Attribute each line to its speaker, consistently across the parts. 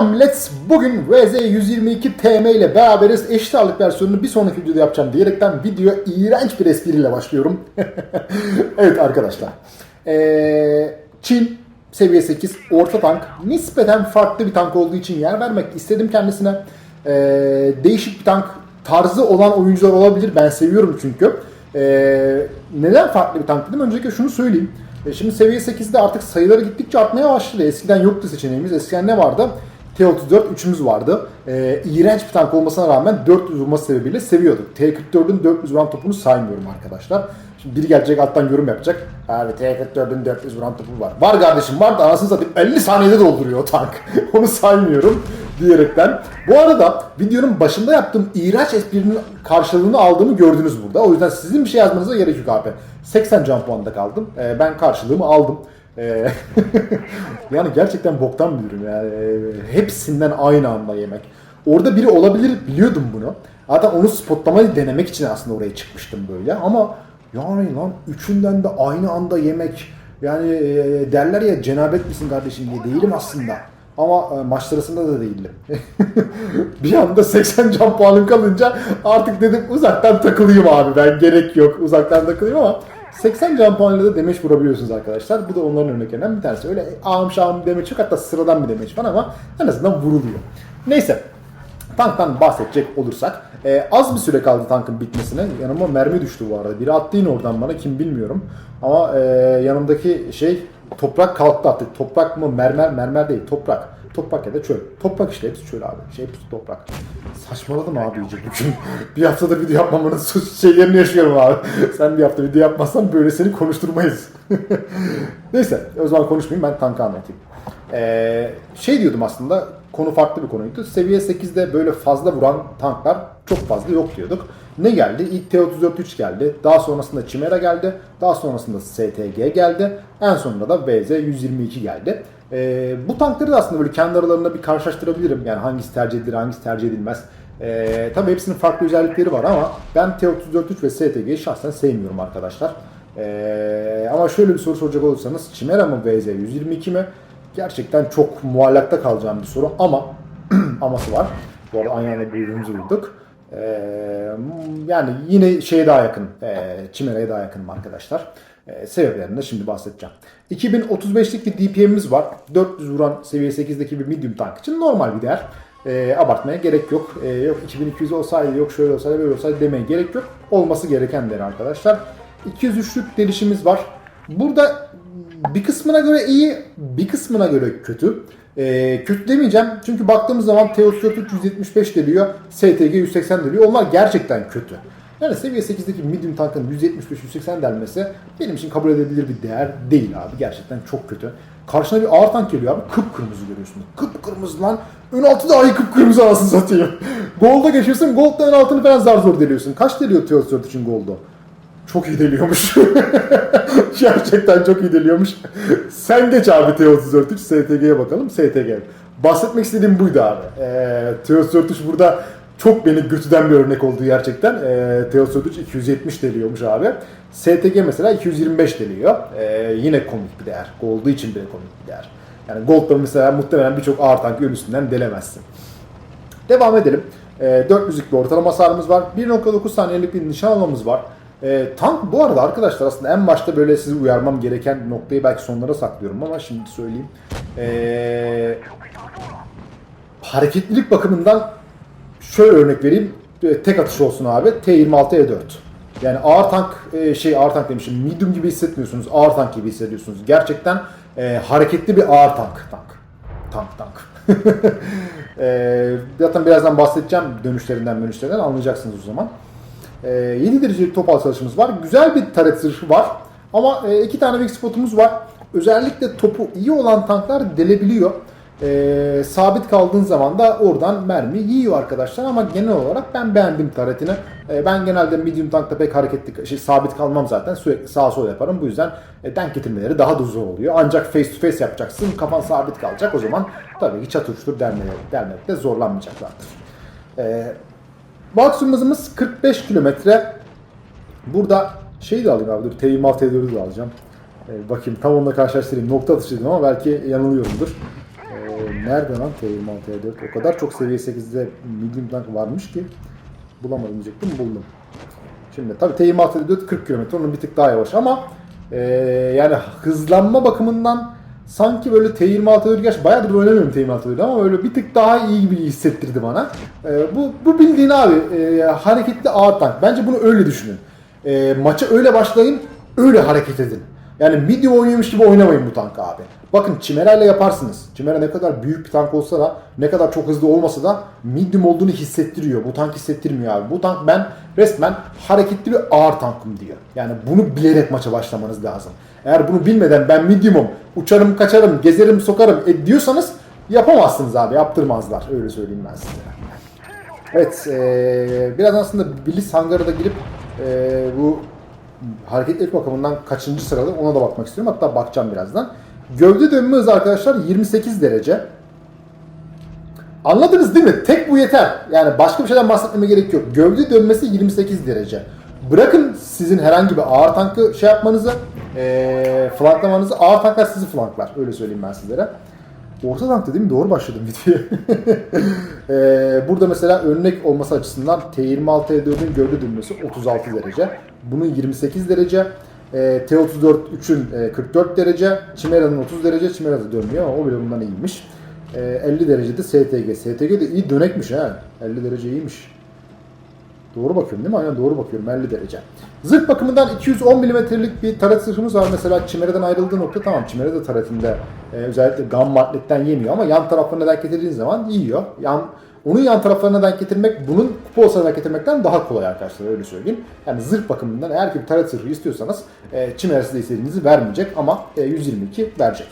Speaker 1: Selam. Bugün VZ122 TM ile beraberiz. Eşit ağırlık versiyonunu bir sonraki videoda yapacağım diyerekten videoya iğrenç bir espriyle başlıyorum. evet arkadaşlar. Ee, Çin seviye 8 orta tank. Nispeten farklı bir tank olduğu için yer vermek istedim kendisine. Ee, değişik bir tank tarzı olan oyuncular olabilir. Ben seviyorum çünkü. Ee, neden farklı bir tank dedim? Öncelikle şunu söyleyeyim. E, Şimdi seviye 8'de artık sayıları gittikçe artmaya başladı. Eskiden yoktu seçeneğimiz. Eskiden ne vardı? T-34 üçümüz vardı. Ee, iğrenç bir tank olmasına rağmen 400 vurması sebebiyle seviyorduk. T-44'ün 400 vuran topunu saymıyorum arkadaşlar. Şimdi biri gelecek alttan yorum yapacak. Abi T-44'ün 400 vuran topu var. Var kardeşim var da anasını satayım 50 saniyede dolduruyor o tank. Onu saymıyorum diyerekten. Bu arada videonun başında yaptığım iğrenç esprinin karşılığını aldığımı gördünüz burada. O yüzden sizin bir şey yazmanıza gerek yok abi. 80 can puanında kaldım. Ee, ben karşılığımı aldım. Ee, yani gerçekten boktan bir durum yani. Ee, hepsinden aynı anda yemek. Orada biri olabilir biliyordum bunu. Hatta onu spotlamayı denemek için aslında oraya çıkmıştım böyle. Ama yani lan üçünden de aynı anda yemek. Yani e, derler ya cenabet misin kardeşim diye değilim aslında. Ama e, maç arasında da değildim. bir anda 80 can puanım kalınca artık dedim uzaktan takılayım abi ben gerek yok uzaktan takılayım ama 80 can puanıyla da demeç vurabiliyorsunuz arkadaşlar. Bu da onların örneklerinden bir tanesi. Öyle ağım şahım bir demeç yok hatta sıradan bir demeç var ama en azından vuruluyor. Neyse tanktan bahsedecek olursak e, az bir süre kaldı tankın bitmesine. Yanıma mermi düştü bu arada. Biri attı yine oradan bana kim bilmiyorum. Ama e, yanımdaki şey toprak kalktı artık. Toprak mı mermer mermer değil toprak. Toprak ya da çöl. Toprak işte hepsi çöl abi. Şey hepsi toprak. Saçmaladım abi iyice bugün. bir haftadır video yapmamanın şeylerini yaşıyorum abi. Sen bir hafta video yapmazsan böyle seni konuşturmayız. Neyse o zaman konuşmayayım ben tankı anlatayım. Ee, şey diyordum aslında konu farklı bir konuydu. Seviye 8'de böyle fazla vuran tanklar çok fazla yok diyorduk. Ne geldi? İlk T-34-3 geldi. Daha sonrasında Chimera geldi. Daha sonrasında STG geldi. En sonunda da VZ-122 geldi. Ee, bu tankları da aslında böyle kendi aralarında bir karşılaştırabilirim. Yani hangisi tercih edilir, hangisi tercih edilmez. Ee, tabii hepsinin farklı özellikleri var ama ben T-34-3 ve STG'yi şahsen sevmiyorum arkadaşlar. Ee, ama şöyle bir soru soracak olursanız Chimera mı VZ-122 mi? Gerçekten çok muallakta kalacağım bir soru ama aması var. Bu arada aynı anda birbirimizi vurduk. Ee, yani yine şeye daha yakın, e, Chimera'ya daha yakınım arkadaşlar. E, sebeplerinden şimdi bahsedeceğim. 2035'lik bir DPM'imiz var. 400 vuran seviye 8'deki bir medium tank için normal bir değer. E, abartmaya gerek yok. E, yok 2200 olsaydı, yok şöyle olsaydı, böyle olsaydı demeye gerek yok. Olması gereken değer arkadaşlar. 203'lük delişimiz var. Burada bir kısmına göre iyi, bir kısmına göre kötü. Ee, kötü demeyeceğim çünkü baktığımız zaman Teos 175 deliyor, STG 180 deliyor. Onlar gerçekten kötü. Yani seviye 8'deki medium tankın 175-180 delmesi benim için kabul edilebilir bir değer değil abi. Gerçekten çok kötü. Karşına bir ağır tank geliyor abi. Kıpkırmızı görüyorsun. Kıpkırmızı lan. Ön altı dahi kıpkırmızı anasını satayım. Gold'a geçiyorsun. Gold'da ön altını falan zar zor deliyorsun. Kaç deliyor Teos 4 için Gold'u? Çok iyi deliyormuş. Gerçekten çok iyi deliyormuş. Sen geç abi T-34 STG'ye bakalım. STG. Bahsetmek istediğim buydu abi. Ee, T-34 burada çok beni götüden bir örnek oldu gerçekten. Ee, T-34 270 deliyormuş abi. STG mesela 225 deliyor. Ee, yine komik bir değer. Olduğu için bile komik bir değer. Yani Gold'da mesela muhtemelen birçok ağır tank üstünden delemezsin. Devam edelim. E, 400'lük bir ortalama hasarımız var. 1.9 saniyelik bir nişan almamız var. E, tank bu arada arkadaşlar aslında en başta böyle sizi uyarmam gereken noktayı belki sonlara saklıyorum ama şimdi söyleyeyim. E, hareketlilik bakımından şöyle örnek vereyim. E, Tek atış olsun abi. T26 E4. Yani ağır tank e, şey ağır tank demişim. Medium gibi hissetmiyorsunuz. Ağır tank gibi hissediyorsunuz. Gerçekten e, hareketli bir ağır tank. Tank. Tank tank. e, zaten birazdan bahsedeceğim dönüşlerinden dönüşlerinden anlayacaksınız o zaman. E, 7 derecelik top alçalışımız var. Güzel bir taret zırhı var. Ama e, iki tane weak spotumuz var. Özellikle topu iyi olan tanklar delebiliyor. E, sabit kaldığın zaman da oradan mermi yiyor arkadaşlar ama genel olarak ben beğendim taretini. E, ben genelde medium tankta pek hareketli, şey, sabit kalmam zaten sürekli sağa sola yaparım. Bu yüzden e, denk getirmeleri daha da zor oluyor. Ancak face to face yapacaksın, kafan sabit kalacak o zaman tabii ki çatır çutur dermeye, dermekte zorlanmayacaklardır. E, maksimum hızımız 45 kilometre. Burada şey de alayım abi dur T26 T4'ü de alacağım. E, bakayım tam onunla karşılaştırayım. Nokta atışı dedim ama belki yanılıyorumdur. E, Nerede lan T26 O kadar çok seviye 8'de medium tank varmış ki bulamadım diyecektim buldum. Şimdi tabii T26 40 km onun bir tık daha yavaş ama e, yani hızlanma bakımından sanki böyle T26 gerçi bayağıdır oynamıyorum T26 ama böyle bir tık daha iyi gibi hissettirdi bana. E, bu, bu bildiğin abi e, hareketli ağır tank. Bence bunu öyle düşünün. E, maça öyle başlayın, öyle hareket edin. Yani medium oynuyormuş gibi oynamayın bu tankı abi. Bakın Chimera ile yaparsınız. Chimera ne kadar büyük bir tank olsa da, ne kadar çok hızlı olmasa da medium olduğunu hissettiriyor. Bu tank hissettirmiyor abi. Bu tank ben resmen hareketli bir ağır tankım diyor. Yani bunu bilerek maça başlamanız lazım. Eğer bunu bilmeden ben medium'um, uçarım, kaçarım, gezerim, sokarım e, diyorsanız yapamazsınız abi. Yaptırmazlar. Öyle söyleyeyim ben size. Evet, e, biraz aslında Bliss hangarı da girip e, bu hareketlilik bakımından kaçıncı sırada ona da bakmak istiyorum. Hatta bakacağım birazdan. Gövde dönme hızı arkadaşlar 28 derece. Anladınız değil mi? Tek bu yeter. Yani başka bir şeyden bahsetmeme gerek yok. Gövde dönmesi 28 derece. Bırakın sizin herhangi bir ağır tankı şey yapmanızı, ee, flanklamanızı. Ağır tanklar sizi flanklar. Öyle söyleyeyim ben sizlere. Orta tankta değil mi? Doğru başladım videoya. Ee, burada mesela örnek olması açısından T26-T4'ün gövde dönmesi 36 derece. Bunun 28 derece. Ee, T34 3'ün e, 44 derece. Chimera'nın 30 derece. Chimera da dönmüyor ama o bile bundan iyiymiş. Ee, 50 derecede STG. STG de iyi dönekmiş ha. 50 derece iyiymiş. Doğru bakıyorum değil mi? Aynen doğru bakıyorum 50 derece. Zırh bakımından 210 milimetrelik bir taret zırhımız var. Mesela Chimera'dan ayrıldığı nokta tamam Chimera da taretinde e, özellikle gamma atletten yemiyor ama yan taraflarına denk getirdiğin zaman yiyor. Yan, onun yan taraflarına denk getirmek bunun kupa olsana denk getirmekten daha kolay arkadaşlar öyle söyleyeyim. Yani zırh bakımından eğer ki bir taret zırhı istiyorsanız e, Chimera size istediğinizi vermeyecek ama e, 122 verecek.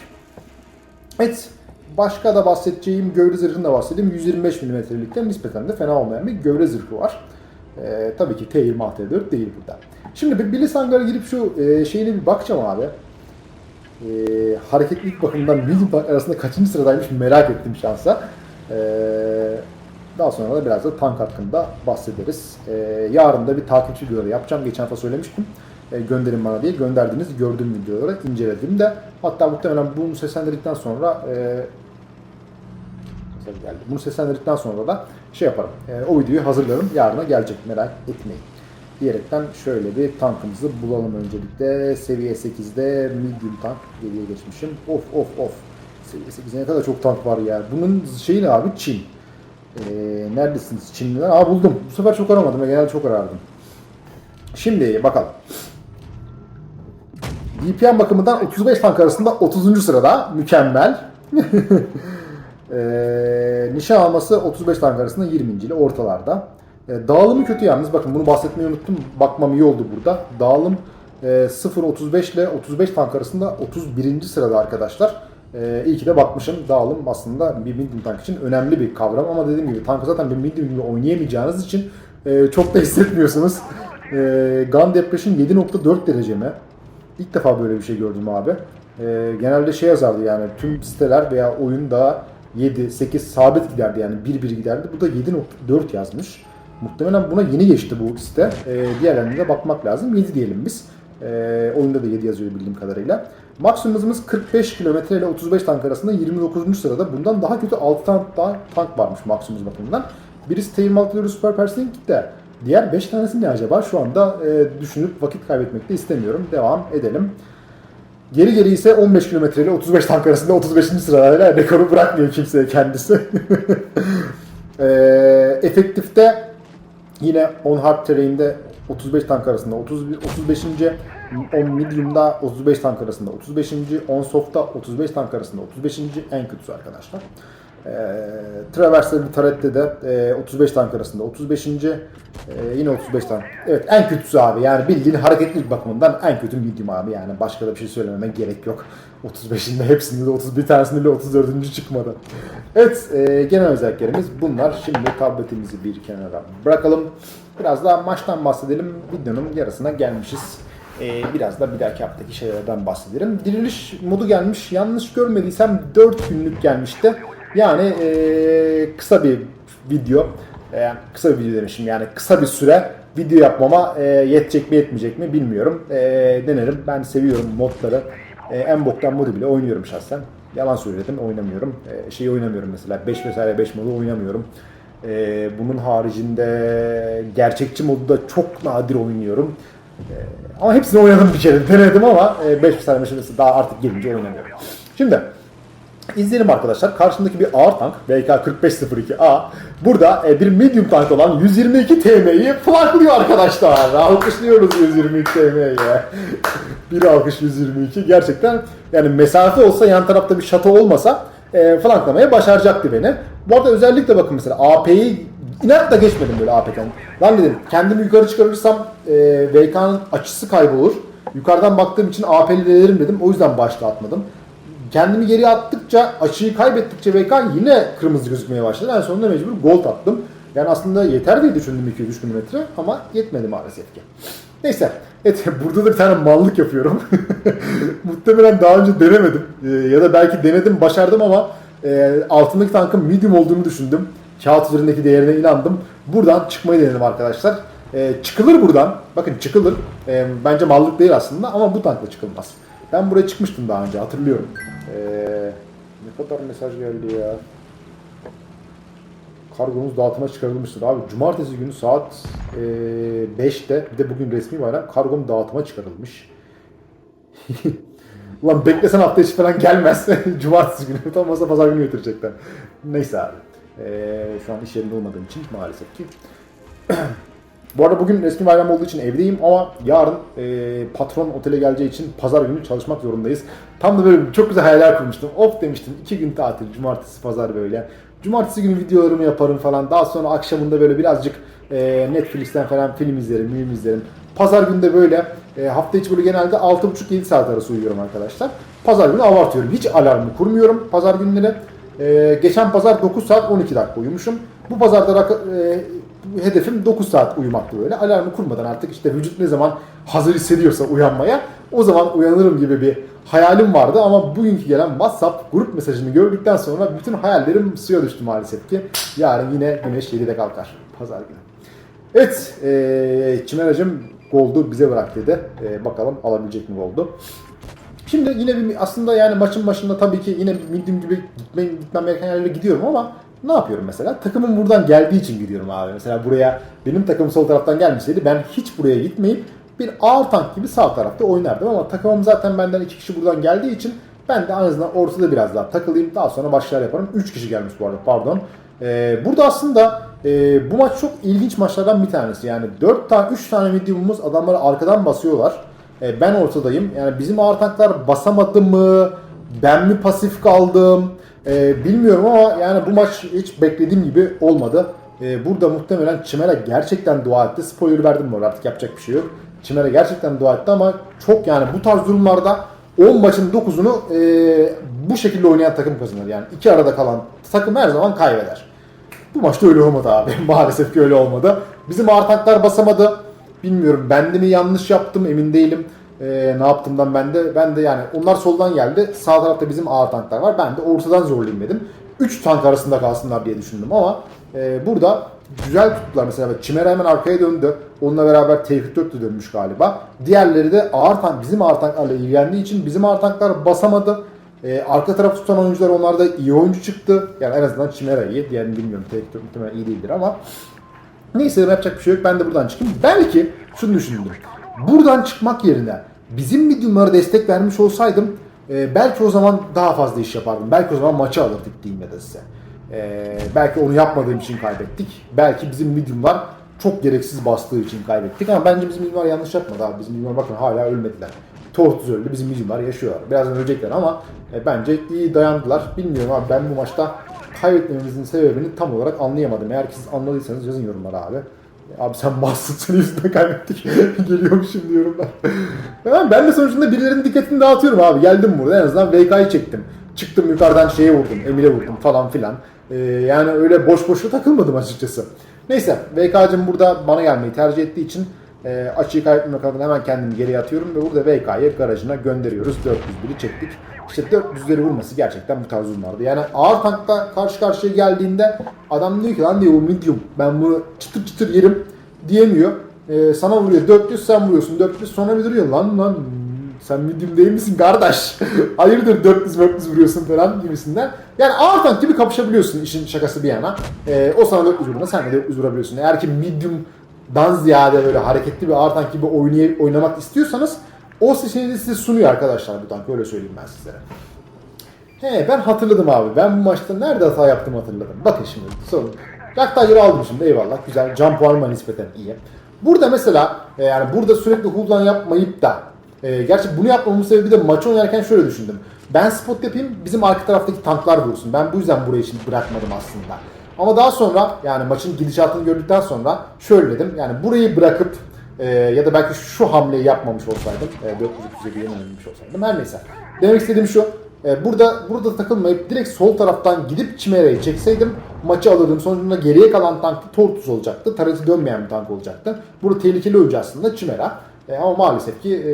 Speaker 1: Evet başka da bahsedeceğim gövde zırhını da bahsedeyim. 125 milimetrelikte nispeten de fena olmayan bir gövde zırhı var. Ee, tabii ki T20 AT4 değil burada. Şimdi bir Hangar'a girip şu e, şeyine bir bakacağım abi. E, hareketlilik bakımından medium arasında kaçıncı sıradaymış merak ettim şansa. E, daha sonra da biraz da tank hakkında bahsederiz. E, yarın da bir takipçi videoları yapacağım. Geçen hafta söylemiştim. E, gönderin bana diye gönderdiğiniz gördüğüm videoları inceledim de. Hatta muhtemelen bunu seslendirdikten sonra e, geldi. Bunu seslendirdikten sonra da şey yaparım. E, o videoyu hazırlarım. Yarına gelecek. Merak etmeyin. Diyerekten şöyle bir tankımızı bulalım öncelikle. Seviye 8'de medium tank geriye geçmişim. Of of of. Seviye 8'e ne kadar çok tank var ya. Bunun şeyi ne abi? Çin. E, neredesiniz Çinliler? Aa buldum. Bu sefer çok aramadım. Genelde çok arardım. Şimdi bakalım. DPM bakımından 35 tank arasında 30. sırada. Mükemmel. Ee, nişan alması 35 tank arasında 20. ile ortalarda. Ee, dağılımı kötü yalnız. Bakın bunu bahsetmeyi unuttum. Bakmam iyi oldu burada. Dağılım e, 0.35 ile 35 tank arasında 31. sırada arkadaşlar. Ee, iyi ki de bakmışım. Dağılım aslında bir medium tank için önemli bir kavram ama dediğim gibi tankı zaten bir medium gibi oynayamayacağınız için e, çok da hissetmiyorsunuz. E, Gun Depression 7.4 derece mi? İlk defa böyle bir şey gördüm abi. E, genelde şey yazardı yani tüm siteler veya oyunda 7, 8 sabit giderdi yani 1-1 giderdi. Bu da 7.4 yazmış. Muhtemelen buna yeni geçti bu site. Ee, diğerlerine de bakmak lazım. 7 diyelim biz. Ee, oyunda da 7 yazıyor bildiğim kadarıyla. Maksimum hızımız 45 km ile 35 tank arasında 29. sırada. Bundan daha kötü 6 tank daha tank varmış maksimum bakımından. Birisi T26 Super Persing de. Diğer 5 tanesi ne acaba? Şu anda e, düşünüp vakit kaybetmek de istemiyorum. Devam edelim. Geri geri ise 15 kilometre ile 35 tank arasında 35. sıralarla rekoru bırakmıyor kimseye kendisi. e, efektifte yine on hard terrain'de 35 tank arasında 31, 35. on medium'da 35 tank arasında 35. on soft'ta 35 tank arasında 35. en kötüsü arkadaşlar. E, Traverse'de bir Taret'te de e, 35 tank arasında 35. E, yine 35 tank. Evet en kötüsü abi yani bildiğin hareketlilik bakımından en kötü medium abi yani başka da bir şey söylememe gerek yok. 35'inde hepsinde de 31 tanesinde bile 34. çıkmadı. Evet e, genel özelliklerimiz bunlar. Şimdi tabletimizi bir kenara bırakalım. Biraz daha maçtan bahsedelim. Videonun yarısına gelmişiz. Ee, biraz da bir dahaki haftaki şeylerden bahsederim. Diriliş modu gelmiş. Yanlış görmediysem 4 günlük gelmişti. Yani ee, kısa bir video. E, kısa bir video demişim yani kısa bir süre video yapmama e, yetecek mi yetmeyecek mi bilmiyorum. E, denerim. Ben seviyorum modları. E, en boktan modu bile oynuyorum şahsen. Yalan söyledim oynamıyorum. Ee, şeyi oynamıyorum mesela 5 vesaire 5 modu oynamıyorum. Ee, bunun haricinde gerçekçi modu da çok nadir oynuyorum. Ee, ama hepsini oynadım bir kere denedim ama 5 vesaire 5 vesaire daha artık gelince oynamıyorum. Şimdi İzleyelim arkadaşlar. Karşımdaki bir ağır tank VK4502A. Burada e, bir medium tank olan 122 TM'yi flanklıyor arkadaşlar. Alkışlıyoruz 122 TM'yi. bir alkış 122. Gerçekten yani mesafe olsa yan tarafta bir şato olmasa e, flanklamayı başaracaktı beni. Bu arada özellikle bakın mesela AP'yi inatla geçmedim böyle AP'den. Lan dedim kendimi yukarı çıkarırsam e, VK'nın açısı kaybolur. Yukarıdan baktığım için AP'li denerim dedim. O yüzden başta atmadım kendimi geri attıkça, açıyı kaybettikçe VK yine kırmızı gözükmeye başladı. En sonunda mecbur gold attım. Yani aslında yeter diye düşündüm 200 kilometre ama yetmedi maalesef ki. Neyse. Evet burada da bir tane mallık yapıyorum. Muhtemelen daha önce denemedim. Ee, ya da belki denedim başardım ama e, altındaki tankın medium olduğunu düşündüm. Kağıt üzerindeki değerine inandım. Buradan çıkmayı denedim arkadaşlar. E, çıkılır buradan. Bakın çıkılır. E, bence mallık değil aslında ama bu tankla çıkılmaz. Ben buraya çıkmıştım daha önce hatırlıyorum. Ee, ne kadar mesaj geldi ya. Kargonuz dağıtıma çıkarılmıştır. Abi cumartesi günü saat e, 5'te bir de bugün resmi bayram kargom dağıtıma çıkarılmış. Ulan beklesen hafta içi falan gelmez. cumartesi günü tam olsa pazar günü getirecekler. Neyse abi. Ee, şu an iş yerinde olmadığım için maalesef ki. Bu arada bugün resmi bayram olduğu için evdeyim ama yarın e, patron otele geleceği için pazar günü çalışmak zorundayız. Tam da böyle çok güzel hayaller kurmuştum. Of demiştim iki gün tatil, cumartesi, pazar böyle. Cumartesi günü videolarımı yaparım falan. Daha sonra akşamında böyle birazcık e, Netflix'ten falan film izlerim, film izlerim. Pazar günü de böyle e, hafta içi böyle genelde 6.30-7 saat arası uyuyorum arkadaşlar. Pazar günü abartıyorum. Hiç alarmı kurmuyorum pazar günleri. E, geçen pazar 9 saat 12 dakika uyumuşum. Bu pazarda e, hedefim 9 saat uyumaktı böyle. Alarmı kurmadan artık işte vücut ne zaman hazır hissediyorsa uyanmaya o zaman uyanırım gibi bir hayalim vardı ama bugünkü gelen WhatsApp grup mesajını gördükten sonra bütün hayallerim suya düştü maalesef ki. Yarın yine güneş 7'de kalkar. Pazar günü. Evet, e, Çimeracım Gold'u bize bırak dedi. E, bakalım alabilecek mi Gold'u. Şimdi yine bir aslında yani maçın başında tabii ki yine bildiğim gibi gitmem, gitmem gereken yerlere gidiyorum ama ne yapıyorum mesela? Takımım buradan geldiği için gidiyorum abi. Mesela buraya benim takımım sol taraftan gelmeseydi ben hiç buraya gitmeyip bir ağır tank gibi sağ tarafta oynardım ama takımım zaten benden iki kişi buradan geldiği için ben de en azından ortada biraz daha takılayım. Daha sonra başlar yaparım. 3 kişi gelmiş bu arada pardon. Ee, burada aslında e, bu maç çok ilginç maçlardan bir tanesi. Yani 4 tane 3 tane medium'umuz adamları arkadan basıyorlar. E, ben ortadayım. Yani bizim ağır tanklar basamadı mı? Ben mi pasif kaldım? E, bilmiyorum ama yani bu maç hiç beklediğim gibi olmadı. E, burada muhtemelen Çimera gerçekten dua etti. Spoiler verdim bu artık yapacak bir şey yok. Çimera gerçekten dua etti ama çok yani bu tarz durumlarda 10 maçın 9'unu e, bu şekilde oynayan takım kazanır. Yani iki arada kalan takım her zaman kaybeder. Bu maçta öyle olmadı abi. Maalesef ki öyle olmadı. Bizim ağır tanklar basamadı. Bilmiyorum ben de mi yanlış yaptım emin değilim. Ee, ne yaptımdan ben de ben de yani onlar soldan geldi. Sağ tarafta bizim ağır tanklar var. Ben de ortadan zorlayayım dedim. 3 tank arasında kalsınlar diye düşündüm ama e, burada güzel tuttular mesela Çimera hemen arkaya döndü. Onunla beraber Tevfik Dört de dönmüş galiba. Diğerleri de ağır tank bizim ağır tanklarla ilgilendiği için bizim ağır tanklar basamadı. E, arka tarafı tutan oyuncular onlar da iyi oyuncu çıktı. Yani en azından Çimera iyi. Diğerini bilmiyorum. Tevfik Dört muhtemelen iyi değildir ama Neyse yapacak bir şey yok. Ben de buradan çıkayım. Belki şunu düşündüm. Buradan çıkmak yerine bizim mediumlara destek vermiş olsaydım e, belki o zaman daha fazla iş yapardım. Belki o zaman maçı alırdık diyeyim ya da size. E, belki onu yapmadığım için kaybettik. Belki bizim mediumlar çok gereksiz bastığı için kaybettik. Ama bence bizim mediumlar yanlış yapmadı abi. Bizim mediumlar bakın hala ölmediler. Tortuz öldü. Bizim mediumlar yaşıyorlar. Birazdan ölecekler ama e, bence iyi dayandılar. Bilmiyorum abi ben bu maçta kaybetmemizin sebebini tam olarak anlayamadım. Eğer ki siz anladıysanız yazın yorumlara abi. Abi sen mahsut senin yüzünden kaybettik. Geliyormuşum diyorum ben. ben. Ben de sonucunda birilerinin dikkatini dağıtıyorum abi. Geldim burada en azından VK'yı çektim. Çıktım yukarıdan şeye vurdum, Emir'e vurdum falan filan. Ee, yani öyle boş boşuna takılmadım açıkçası. Neyse VK'cım burada bana gelmeyi tercih ettiği için e, açıyı kaybetmemek adına hemen kendimi geriye atıyorum ve burada VK'yı garajına gönderiyoruz. 401'i çektik. İşte 400'leri vurması gerçekten bu tarz durumlardı. Yani ağır tankta karşı karşıya geldiğinde adam diyor ki lan diyor bu medium ben bunu çıtır çıtır yerim diyemiyor. Ee, sana vuruyor 400 sen vuruyorsun 400 sonra bir duruyor lan lan sen medium değil misin kardeş? Hayırdır 400 400 vuruyorsun falan gibisinden. Yani ağır tank gibi kapışabiliyorsun işin şakası bir yana. Ee, o sana 400 vurduğunda sen de 400 vurabiliyorsun. Eğer ki medium'dan ziyade böyle hareketli bir ağır tank gibi oynay oynamak istiyorsanız o seçeneği size sunuyor arkadaşlar bu tank öyle söyleyeyim ben sizlere. He ben hatırladım abi. Ben bu maçta nerede hata yaptım hatırladım. Bakın şimdi sorun. Tiger'ı aldım şimdi eyvallah. Güzel. Can puanıma nispeten iyi. Burada mesela e, yani burada sürekli huldan yapmayıp da e, gerçi bunu yapmamın sebebi de maçı oynarken şöyle düşündüm. Ben spot yapayım bizim arka taraftaki tanklar vursun. Ben bu yüzden burayı şimdi bırakmadım aslında. Ama daha sonra yani maçın gidişatını gördükten sonra şöyle dedim. Yani burayı bırakıp e, ya da belki şu hamleyi yapmamış olsaydım. E, 400 200'e yenememiş olsaydım. Her neyse. Demek istediğim şu. E, burada burada takılmayıp direkt sol taraftan gidip Chimera'yı çekseydim maçı alırdım. Sonucunda geriye kalan tank da Tortus olacaktı. Tarafı dönmeyen bir tank olacaktı. Burada tehlikeli oyuncu aslında Chimera. E, ama maalesef ki e,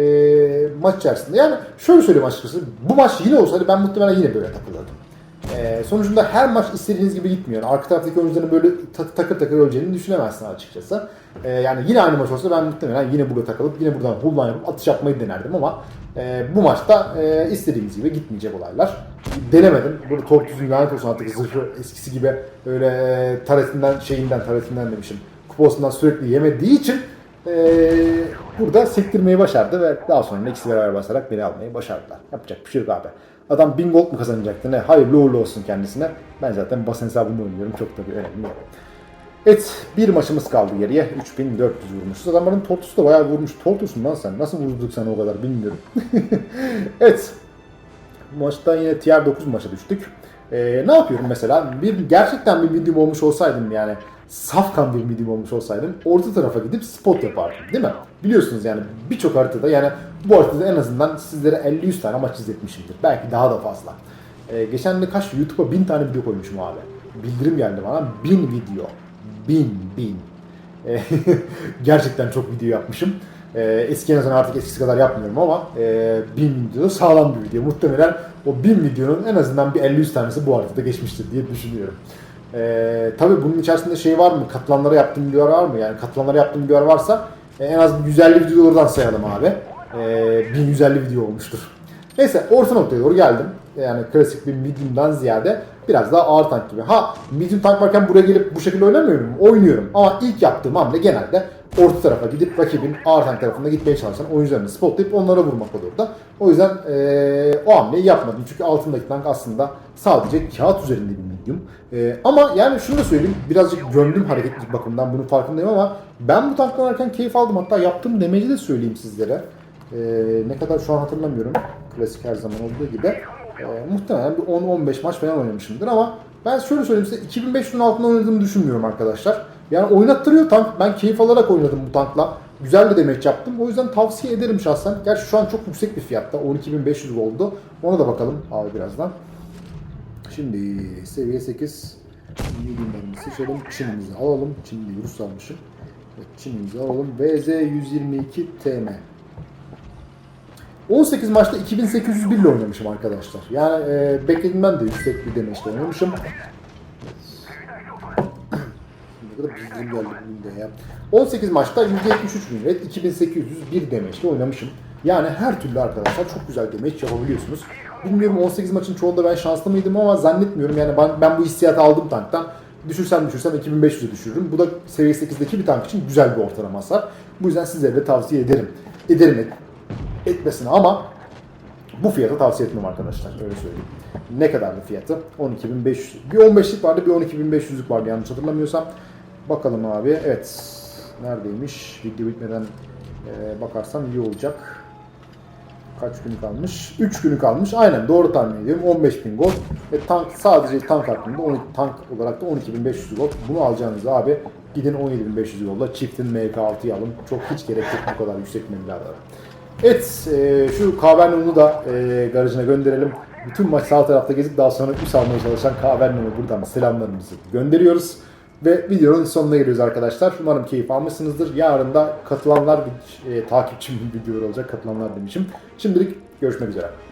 Speaker 1: maç içerisinde yani şöyle söyleyeyim açıkçası bu maç yine olsaydı ben muhtemelen yine böyle takılırdım. E, sonucunda her maç istediğiniz gibi gitmiyor. Yani arka taraftaki oyuncuların böyle ta- takır takır öleceğini düşünemezsin açıkçası. E, yani yine aynı maç olsa ben muhtemelen yine burada takılıp yine buradan hulman yapıp atış yapmayı denerdim ama e, bu maçta e, istediğimiz gibi gitmeyecek olaylar. Denemedim. Burada Tortus'un lanet olsun artık zırhı eskisi gibi öyle e, taretinden şeyinden taretinden demişim. Kuposundan sürekli yemediği için e, burada sektirmeyi başardı ve daha sonra ikisi beraber basarak beni almayı başardılar. Yapacak bir şey yok abi. Adam 1000 gold mu kazanacaktı ne? Hayırlı uğurlu olsun kendisine. Ben zaten basın hesabında oynuyorum. Çok da bir önemi yok. Evet bir maçımız kaldı geriye. 3400 vurmuşuz. Adamların Tortus'u da bayağı vurmuş. Tortus'un lan sen. Nasıl vurduk sana o kadar bilmiyorum. evet. Bu maçta yine tier 9 maça düştük. Ee, ne yapıyorum mesela? Bir gerçekten bir medium olmuş olsaydım yani safkan bir medium olmuş olsaydım orta tarafa gidip spot yapardım değil mi? Biliyorsunuz yani birçok haritada yani bu haritada en azından sizlere 50-100 tane maç izletmişimdir. Belki daha da fazla. Ee, geçen de kaç YouTube'a 1000 tane video koymuşum abi. Bildirim geldi bana 1000 video. 1000 1000. Ee, gerçekten çok video yapmışım. Ee, eski en azından artık eskisi kadar yapmıyorum ama e, 1000 video sağlam bir video. Muhtemelen o 1000 videonun en azından bir 50-100 tanesi bu haritada geçmiştir diye düşünüyorum. Ee, tabii bunun içerisinde şey var mı? Katılanlara yaptığım videolar var mı? Yani katılanlara yaptığım videolar varsa e, en az bir 150 videolardan sayalım abi. Ee, 1150 video olmuştur. Neyse orta noktaya doğru geldim. Yani klasik bir medium'dan ziyade biraz daha ağır tank gibi. Ha medium tank varken buraya gelip bu şekilde oynamıyorum. Oynuyorum. Ama ilk yaptığım hamle genelde orta tarafa gidip rakibin ağır tank tarafında gitmeye çalışan oyuncularını spotlayıp onlara vurmak olurdu. O yüzden eee, o hamleyi yapmadım. Çünkü altındaki tank aslında sadece kağıt üzerinde bir medium. Eee, ama yani şunu da söyleyeyim. Birazcık gömdüm hareketlilik bakımından bunu farkındayım ama ben bu tanktan oynarken keyif aldım. Hatta yaptığım demeci de söyleyeyim sizlere. Eee, ne kadar şu an hatırlamıyorum. Klasik her zaman olduğu gibi. Eee, muhtemelen bir 10-15 maç falan oynamışımdır ama ben şöyle söyleyeyim size 2500'ün altında oynadığımı düşünmüyorum arkadaşlar. Yani oynattırıyor tank. Ben keyif alarak oynadım bu tankla. Güzel de demeç yaptım. O yüzden tavsiye ederim şahsen. Gerçi şu an çok yüksek bir fiyatta. 12.500 oldu. Ona da bakalım abi birazdan. Şimdi seviye 8 mediumlarımızı seçelim. Çinimizi alalım. Çinli Rus almışım. Evet, Çinimizi alalım. VZ 122 TM. 18 maçta 2801 ile oynamışım arkadaşlar. Yani e, beklediğimden de yüksek bir demeçle oynamışım. Kadar bildirim geldi bugün ya. 18 maçta 173 bin red, 2801 demeçle oynamışım. Yani her türlü arkadaşlar çok güzel demeç yapabiliyorsunuz. Bilmiyorum 18 maçın çoğunda ben şanslı mıydım ama zannetmiyorum. Yani ben, ben bu hissiyatı aldım tanktan. Düşürsem düşürsem 2500'e düşürürüm. Bu da seviye 8'deki bir tank için güzel bir ortalama hasar. Bu yüzden sizlere de tavsiye ederim. Ederim et, etmesini ama bu fiyata tavsiye etmem arkadaşlar. Öyle söyleyeyim. Ne kadardı fiyatı? 12.500. Bir 15'lik vardı, bir 12.500'lük vardı yanlış hatırlamıyorsam. Bakalım abi. Evet. Neredeymiş? Video bitmeden e, bakarsam iyi olacak. Kaç günü kalmış? 3 günü kalmış. Aynen doğru tahmin ediyorum. 15.000 gold. Ve tank sadece tank hakkında 12, tank olarak da 12.500 gold. Bunu alacağınız abi gidin 17.500 gold'a çiftin MK6'yı alın. Çok hiç gerek yok bu kadar yüksek meblağlara. Evet, e, şu Kavernum'u da e, garajına gönderelim. Bütün maç sağ tarafta gezip daha sonra üst almaya çalışan Kavernum'a buradan selamlarımızı gönderiyoruz. Ve videonun sonuna geliyoruz arkadaşlar. Umarım keyif almışsınızdır. Yarın da katılanlar e, takipçim videoları olacak. Katılanlar demişim. Şimdilik görüşmek üzere.